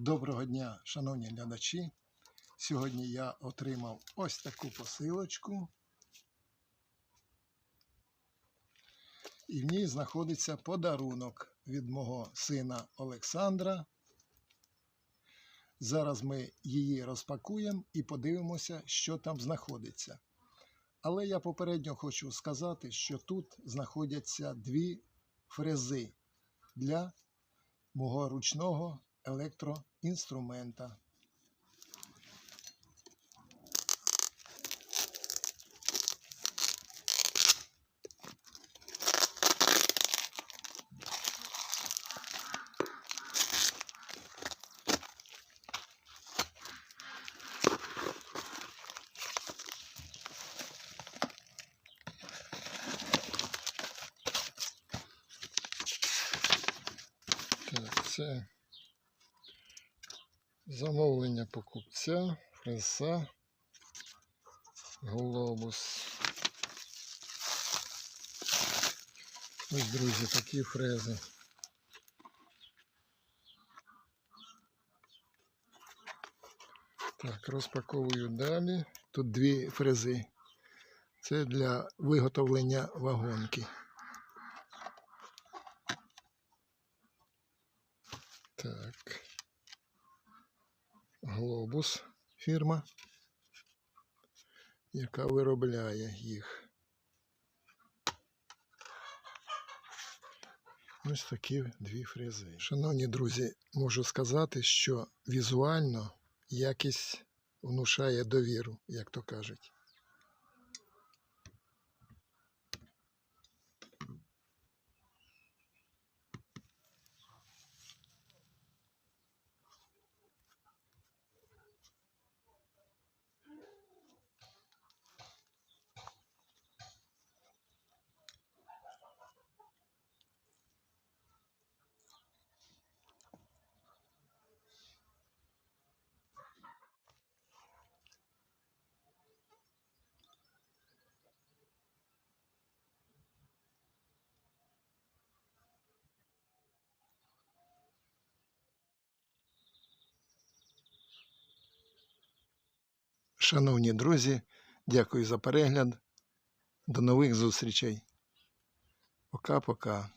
Доброго дня, шановні глядачі. Сьогодні я отримав ось таку посилочку. І в ній знаходиться подарунок від мого сина Олександра. Зараз ми її розпакуємо і подивимося, що там знаходиться. Але я попередньо хочу сказати, що тут знаходяться дві фрези для мого ручного електроінструмента. Так, це замовлення покупця, фреса, глобус. Ось, друзі, такі фрези. Так, розпаковую далі. Тут дві фрези. Це для виготовлення вагонки. Так. Глобус фірма, яка виробляє їх. Ось такі дві фрези. Шановні друзі, можу сказати, що візуально якість внушає довіру, як то кажуть. Шановні друзі, дякую за перегляд. До нових зустрічей. Пока-пока.